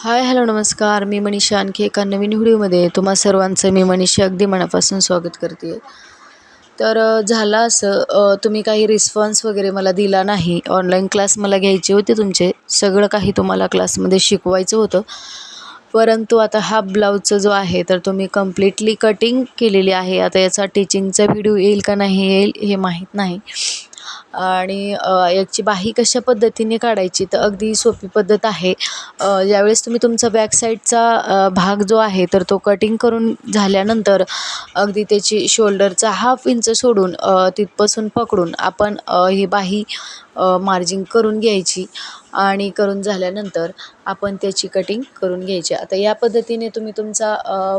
Hi hello नमस्कार. मी मनीषा आणखी एका नवीन व्हिडिओमध्ये तुम्हा सर्वांचं मी मनीषा अगदी मनापासून स्वागत करते तर झालं असं तुम्ही काही रिस्पॉन्स वगैरे मला दिला नाही. ऑनलाईन क्लास मला घ्यायचे होते तुमचे. सगळं काही तुम्हाला क्लासमध्ये शिकवायचं होतं. परंतु आता हा ब्लाऊजचा जो आहे तर तुम्ही कम्प्लिटली कटिंग केलेली आहे. आता याचा टीचिंगचा व्हिडिओ येईल का नाही येईल हे माहीत नाही. आणि याची बाही कशा पद्धतीने काढायची तर अगदी सोपी पद्धत आहे. ज्यावेळेस तुम्ही तुमचा बॅकसाईडचा भाग जो आहे तर तो कटिंग करून झाल्यानंतर अगदी त्याची शोल्डरचा हाफ इंच सोडून तिथपासून पकडून आपण ही बाही मार्जिंग करून घ्यायची आणि करून झाल्यानंतर आपण त्याची कटिंग करून घ्यायची. आता या पद्धतीने तुम्ही तुमचा अ,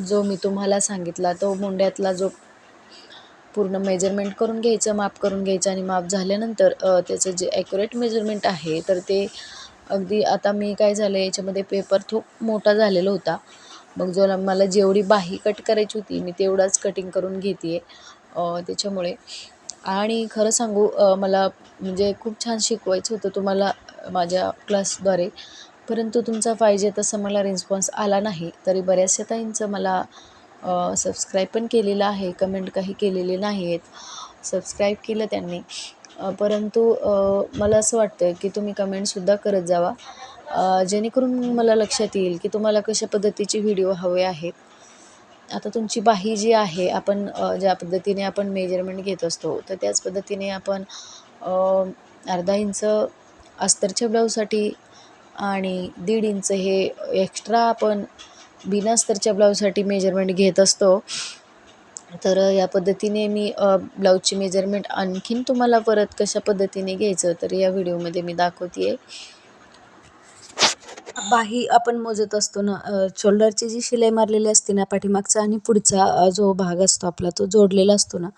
जो मी तुम्हाला सांगितला तो मुंड्यातला जो पूर्ण मेजरमेंट करून घ्यायचं माप करून घ्यायचं आणि माप झाल्यानंतर त्याचं जे ॲक्युरेट मेजरमेंट आहे तर ते अगदी आता मी काय झालं याच्यामध्ये पेपर खूप मोठा झालेला होता. मग जो मला जेवढी बाही कट करायची होती मी तेवढाच कटिंग करून घेते आहे त्याच्यामुळे. आणि खरं सांगू मला म्हणजे खूप छान शिकवायचं होतं तुम्हाला माझ्या क्लासद्वारे परंतु तुमचा पाहिजे तसा मला रिस्पॉन्स आला नाही तरी बऱ्याचशा ताईंचं मला सबस्क्राईब पण केलेलं आहे कमेंट काही केलेले नाही आहेत सबस्क्राईब केलं त्यांनी. परंतु मला असं वाटतं की तुम्ही कमेंटसुद्धा करत जावा. जेणेकरून मला लक्षात येईल की तुम्हाला कशा पद्धतीचे व्हिडिओ हवे आहेत. आता तुमची बाही जी आहे आपण ज्या पद्धतीने आपण मेजरमेंट घेत असतो तर त्याच पद्धतीने आपण अर्धा इंच अस्तरच्या ब्लाऊजसाठी आणि दीड इंच हे एक्स्ट्रा आपण बिना अस्तरच्या ब्लाऊजसाठी मेजरमेंट घेत असतो. तर या पद्धतीने मी ब्लाऊजची मेजरमेंट आणखीन तुम्हाला परत कशा पद्धतीने घ्यायचं तर या व्हिडिओमध्ये मी दाखवते आहे बाही आपण मोजत असतो ना शोल्डरची जी शिलाई मारलेली असते ना पाठीमागचा आणि पुढचा जो भाग असतो आपला तो जोडलेला असतो ना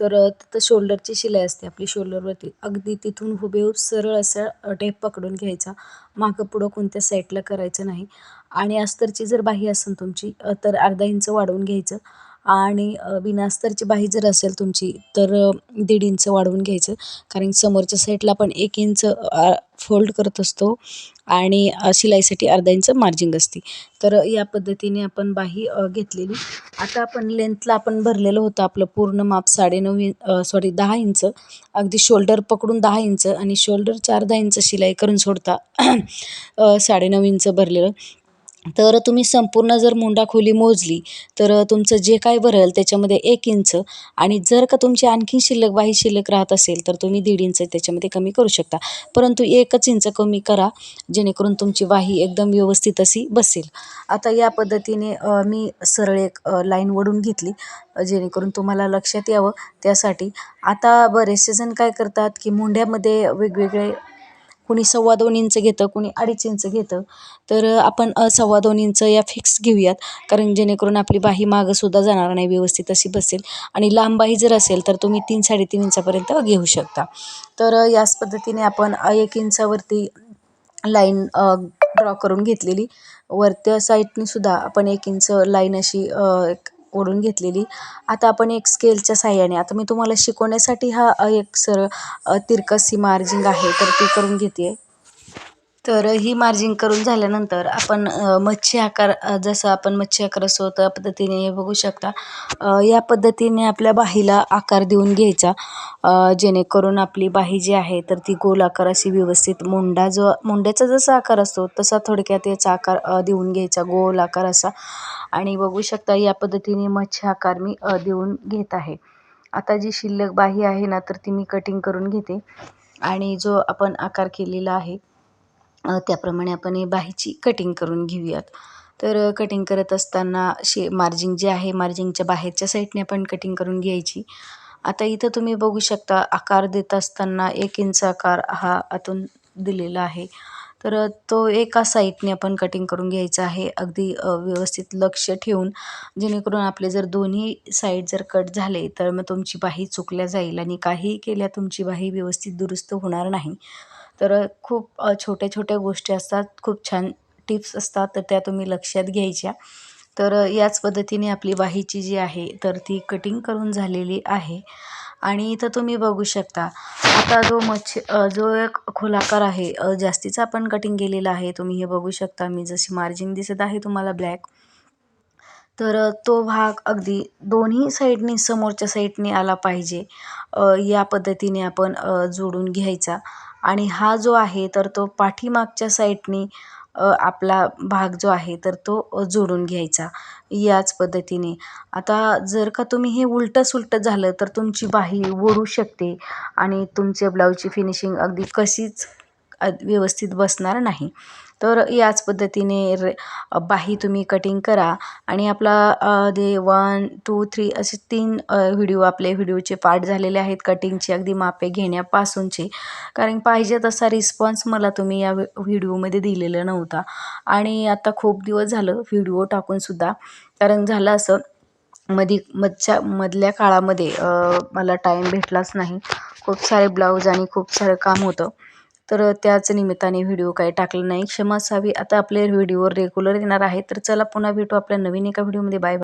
तर तिथं शोल्डरची शिलाई असते आपली शोल्डरवरती. अगदी तिथून हुबेहूब सरळ असा टेप पकडून घ्यायचा. मागं पुढं कोणत्या साईडला करायचं नाही. आणि अस्तरची जर बाही असेल तुमची तर अर्धा इंच वाढवून घ्यायचं. आणि विनास्तरची बाही जर असेल तुमची तर दीड इंच वाढवून घ्यायचं. कारण समोरच्या साईडला आपण एक इंच फोल्ड करत असतो आणि शिलाईसाठी अर्धा इंच मार्जिंग असते. तर या पद्धतीने आपण बाही घेतलेली. आता आपण लेंथला आपण भरलेलं होतं आपलं पूर्ण माप साडेनऊ इ सॉरी दहा इंच. अगदी शोल्डर पकडून दहा इंच आणि शोल्डरच्या अर्धा इंच शिलाई करून सोडता साडेनऊ इंच भरलेलं. तर तुम्ही संपूर्ण जर मुंडा खोली मोजली तर तुमचं जे काय भरेल त्याच्यामध्ये एक इंच आणि जर का तुमची आणखी शिल्लक बाही शिल्लक राहत असेल तर तुम्ही दीड इंच त्याच्यामध्ये कमी करू शकता. परंतु एकच इंच कमी करा जेणेकरून तुमची बाही एकदम व्यवस्थित अशी बसेल. आता या पद्धतीने मी सरळ एक लाईन वडून घेतली जेणेकरून तुम्हाला लक्षात यावं त्यासाठी. आता बरेचसे जण काय करतात की मुंड्यामध्ये वेगवेगळे कुणी सव्वा दोन इंच घेतं कुणी अडीच इंच घेतं. तर आपण सव्वा दोन इंच या फिक्स घेऊयात. कारण जेणेकरून आपली बाही मागंसुद्धा जाणार नाही व्यवस्थित अशी बसेल. आणि लांब बाही जर असेल तर तुम्ही तीन साडेतीन इंचापर्यंत घेऊ शकता. तर याच पद्धतीने आपण एक इंचावरती लाईन ड्रॉ करून घेतलेली. वरत्या साईडने सुद्धा आपण एक इंच लाईन अशी एक ओढून घेतलेली. आता आपण एक स्केलच्या साह्याने आता मी तुम्हाला शिकवण्यासाठी हा एक सरळ तिरकस तिरकस मार्जिंग आहे तर ती करून घेते आहे तर ही मार्जिंग करून झाल्यानंतर आपण मच्छी आकार जसं आपण मच्छी आकार असतो त्या पद्धतीने हे बघू शकता. या पद्धतीने आपल्या बाहीला आकार देऊन घ्यायचा. जेणेकरून आपली बाही जी आहे तर ती गोल आकार अशी व्यवस्थित मुंडा जो मुंड्याचा जसा आकार असतो तसा थोडक्यात याचा आकार देऊन घ्यायचा गोल आकार असा. आणि बघू शकता या पद्धतीने मच्छी आकार मी देऊन घेत आहे. आता जी शिल्लक बाही आहे ना तर ती मी कटिंग करून घेते. आणि जो आपण आकार केलेला आहे त्याप्रमाणे आपण हे बाहीची कटिंग करून घेऊयात. तर कटिंग करत असताना शे मार्जिंग जे आहे मार्जिंगच्या बाहेरच्या साईडने आपण कटिंग करून घ्यायची. आता इथं तुम्ही बघू शकता आकार देत असताना एक इंच आकार हा आतून दिलेला आहे. तर तो एका साईडने आपण कटिंग करून घ्यायचा आहे. अगदी व्यवस्थित लक्ष ठेवून जेणेकरून आपले जर दोन्ही साईड जर कट झाले तर मग तुमची बाही चुकल्या जाईल आणि काही केल्या तुमची बाही व्यवस्थित दुरुस्त होणार नाही. तर खूप छोट्या छोट्या गोष्टी असतात. खूप छान टिप्स असतात तर त्या तुम्ही लक्षात घ्यायच्या. तर याच पद्धतीने आपली वाहीची जी आहे तर ती कटिंग करून झालेली आहे. आणि इथं तुम्ही बघू शकता आता जो मच्छी जो एक खोलाकार आहे जास्तीचा आपण कटिंग केलेला आहे तुम्ही हे बघू शकता. मी जशी मार्जिन दिसत आहे तुम्हाला ब्लॅक तर तो भाग अगदी दोन्ही साईडनी समोरच्या साईडने आला पाहिजे. या पद्धतीने आपण जोडून घ्यायचा. आणि हा जो आहे तर तो पाठीमागच्या साईडनी आपला भाग जो आहे तर तो जोडून घ्यायचा. याच पद्धतीने. आता जर का तुम्ही हे उलटं सुलटं झालं तर तुमची बाही ओढू शकते आणि तुमच्या ब्लाऊजची फिनिशिंग अगदी कशीच व्यवस्थित बसणार नाही. तर याच पद्धतीने रे बाही तुम्ही कटिंग करा. आणि आपला दे वन टू थ्री असे तीन व्हिडिओ आपले व्हिडिओचे पार्ट झालेले आहेत कटिंगचे अगदी मापे घेण्यापासूनचे. कारण पाहिजे तसा रिस्पॉन्स मला तुम्ही या व्हिडिओमध्ये दिलेला नव्हता. आणि आता खूप दिवस झालं व्हिडिओ टाकूनसुद्धा कारण झालं असं मधी मधच्या मधल्या काळामध्ये मला टाईम भेटलाच नाही. खूप सारे ब्लाऊज आणि खूप सारं काम होतं. तर त्याच निमित्ताने व्हिडिओ काही टाकला नाही. क्षमा असावी. आता आपले व्हिडिओ रेग्युलर येणार आहे. तर चला पुन्हा भेटू आपल्या नवीन एका व्हिडिओमध्ये बाय